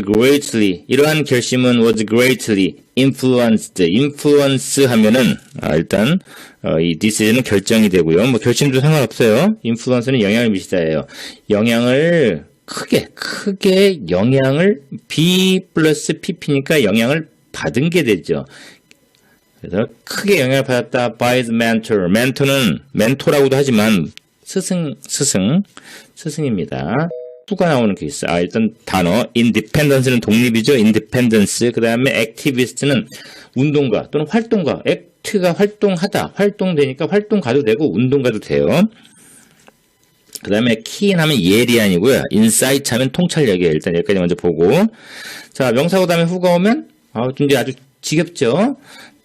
greatly 이러한 결심은 was greatly influenced influence 하면은 아, 일단 어, 이 decision은 결정이 되고요. 뭐 결심도 상관없어요. influence는 영향을 미치다예요. 영향을 크게 크게 영향을 B 플러스 PP니까 영향을 받은 게 되죠. 그래서 크게 영향을 받았다 by the mentor. 멘토는 멘토라고도 하지만 스승 스승 스승입니다. 수가 나오는 케이스. 아 일단 단어 independence는 독립이죠. independence. 그다음에 activist는 운동가 또는 활동가. act가 활동하다. 활동되니까 활동가도 되고 운동가도 돼요. 그 다음에 keen 하면 예리한이고요. insight 하면 통찰력이에요. 일단 여기까지 먼저 보고. 자, 명사고 그 다음에 후가 오면, 아, 이제 아주 지겹죠?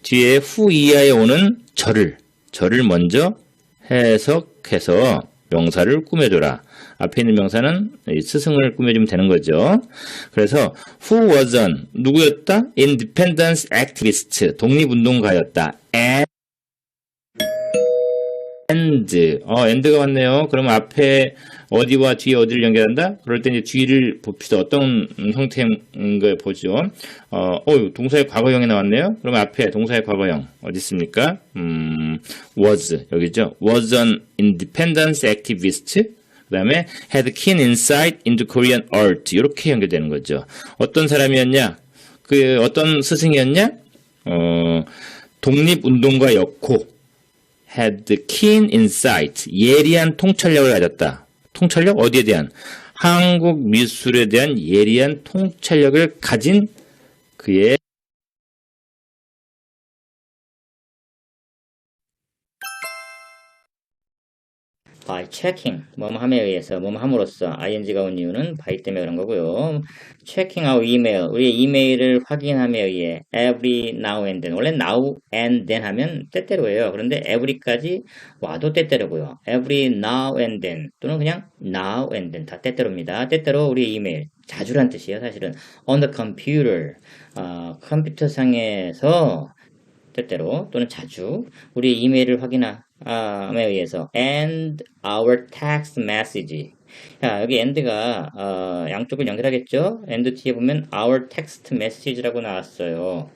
뒤에 후 이하에 오는 절을, 절을 먼저 해석해서 명사를 꾸며줘라. 앞에 있는 명사는 이 스승을 꾸며주면 되는 거죠. 그래서 who was an 누구였다? independence activist 독립운동가였다. and and 어 and가 왔네요. 그러면 앞에 어디와 뒤에 어디를 연결한다? 그럴 때 이제 뒤를 봅시다. 어떤 형태인 걸 보죠. 어, 어 동사의 과거형이 나왔네요. 그러면 앞에 동사의 과거형 어디 있습니까? 음, was 여기죠. was an independence activist. 그 다음에 had keen insight into Korean art 이렇게 연결되는 거죠. 어떤 사람이었냐? 그 어떤 스승이었냐? 어, 독립운동가 였고 had keen insight 예리한 통찰력을 가졌다. 통찰력 어디에 대한 한국 미술에 대한 예리한 통찰력을 가진 그의 by checking 뭐뭐함에 의해서 뭐뭐함으로써 ing가 온 이유는 by 때문에 그런 거고요. checking our email 우리의 이메일을 확인함에 의해 every now and then 원래 now and then 하면 때때로예요. 그런데 every까지 와도 때때로고요. every now and then 또는 그냥 now and then 다 때때로입니다. 때때로 우리 이메일 자주란 뜻이에요. 사실은 on the computer 어, 컴퓨터 상에서 때때로 또는 자주 우리 이메일을 확인함 에 의해서 and our text message 자, 여기 end가 어, 양쪽을 연결하겠죠? end 뒤에 보면 our text message라고 나왔어요.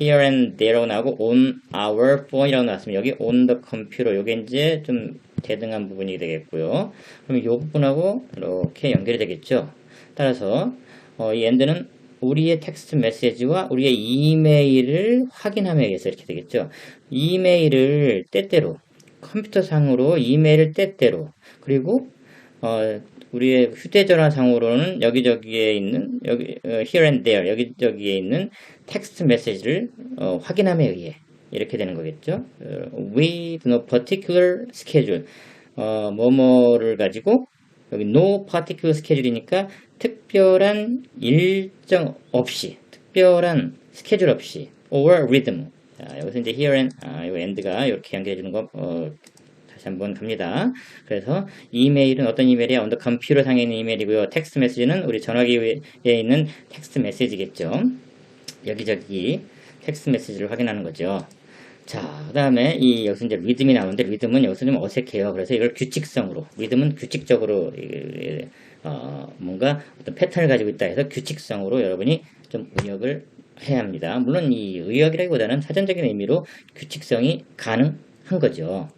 here and there라고 나오고 on our phone이라고 나왔으면 여기 on the computer 요게 이제 좀 대등한 부분이 되겠고요. 그럼 이 부분하고 이렇게 연결이 되겠죠? 따라서 어, 이 end는 우리의 텍스트 메시지와 우리의 이메일을 확인함에 의해서 이렇게 되겠죠. 이메일을 때때로 컴퓨터 상으로 이메일을 때때로 그리고 어, 우리의 휴대전화 상으로는 여기저기에 있는 여기 어, here and there 여기저기에 있는 텍스트 메시지를 어, 확인함에 의해 이렇게 되는 거겠죠. 어, with no particular schedule 어, 뭐뭐를 가지고 여기 no particular schedule이니까 특별한 일정 없이, 특별한 스케줄 없이, or rhythm. 자, 여기서 이제 here and, 아, 이 end가 이렇게 연결해 주는 거, 어, 다시 한번 갑니다. 그래서 이메일은 어떤 이메일이야? the computer 상에 있는 이메일이고요. 텍스트 메시지는 우리 전화기에 있는 텍스트 메시지겠죠. 여기저기 텍스트 메시지를 확인하는 거죠. 자, 그 다음에 이 여기서 이제 리듬이 나오는데 리듬은 여기서 좀 어색해요. 그래서 이걸 규칙성으로 리듬은 규칙적으로 어, 뭔가 어떤 패턴을 가지고 있다 해서 규칙성으로 여러분이 좀 의역을 해야 합니다. 물론 이 의역이라기보다는 사전적인 의미로 규칙성이 가능한 거죠.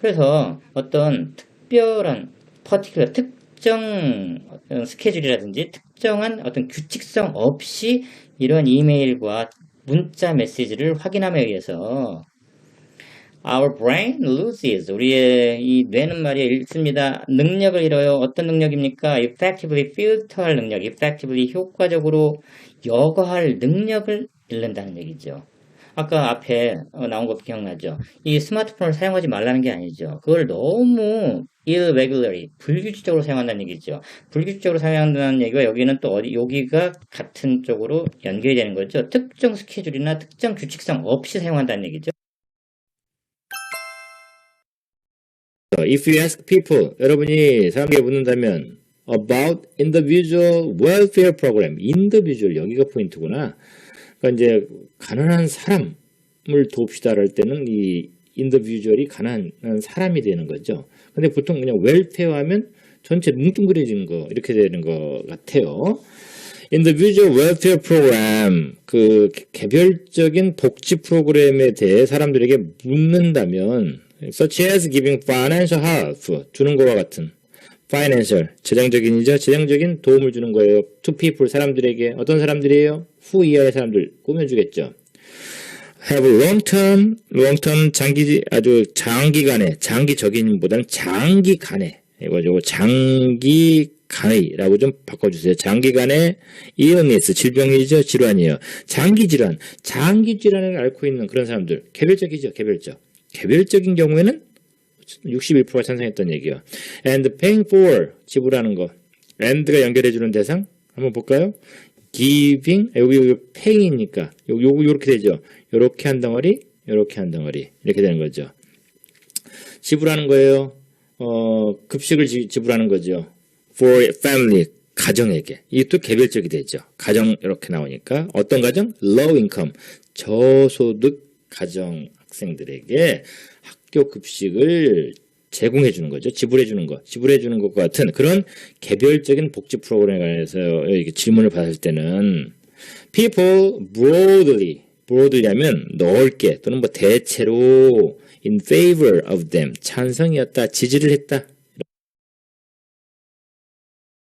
그래서 어떤 특별한 퍼티큘러 특정 스케줄이라든지 특정한 어떤 규칙성 없이 이런 이메일과 문자 메시지를 확인함에 의해서 Our brain loses. 우리의 이 뇌는 말이야 읽습니다. 능력을 잃어요. 어떤 능력입니까? Effectively filter할 능력, effectively 효과적으로 여과할 능력을 잃는다는 얘기죠. 아까 앞에 나온 거 기억나죠? 이 스마트폰을 사용하지 말라는 게 아니죠. 그걸 너무 irregularly, 불규칙적으로 사용한다는 얘기죠. 불규칙적으로 사용한다는 얘기가 여기는 또 어디, 여기가 같은 쪽으로 연결이 되는 거죠. 특정 스케줄이나 특정 규칙성 없이 사용한다는 얘기죠. If you ask people, 여러분이 사람에게 묻는다면 about individual welfare program, individual 여기가 포인트구나. 그러니까 이제 가난한 사람을 돕시다 할 때는 이 individual이 가난한 사람이 되는 거죠. 근데 보통 그냥 welfare 하면 전체 뭉뚱그려지는 거 이렇게 되는 것 같아요. individual welfare program 그 개별적인 복지 프로그램에 대해 사람들에게 묻는다면 such as giving financial help 주는 거와 같은 financial 재정적인이죠 재정적인 도움을 주는 거예요. To people 사람들에게 어떤 사람들이에요? 후 이하의 사람들 꾸며주겠죠. Have long term long term 장기 아주 장기간의 장기적인보다는 장기간의 이거 요거 장기간의라고 좀 바꿔주세요. 장기간의 illness 질병이죠? 질환이에요. 장기 질환. 장기 질환을 앓고 있는 그런 사람들. 개별적이죠? 개별적 개별적인 경우에는 61%가 찬성했던 얘기요. And paying for 지불하는 거. and가 연결해 주는 대상 한번 볼까요? giving 아, 여기 여기 paying이니까 요 요거 요렇게 되죠. 요렇게 한 덩어리, 요렇게 한 덩어리 이렇게 되는 거죠. 지불하는 거예요. 어 급식을 지, 지불하는 거죠. For family 가정에게 이것도 개별적이 되죠. 가정 이렇게 나오니까 어떤 가정? Low income 저소득 가정 학생들에게 학교 급식을 제공해 주는 거죠. 지불해 주는 거. 지불해 주는 것과 같은 그런 개별적인 복지 프로그램에 관해서 이렇게 질문을 받을 때는 people broadly broadly 하면 넓게 또는 뭐 대체로 in favor of them 찬성이었다. 지지를 했다.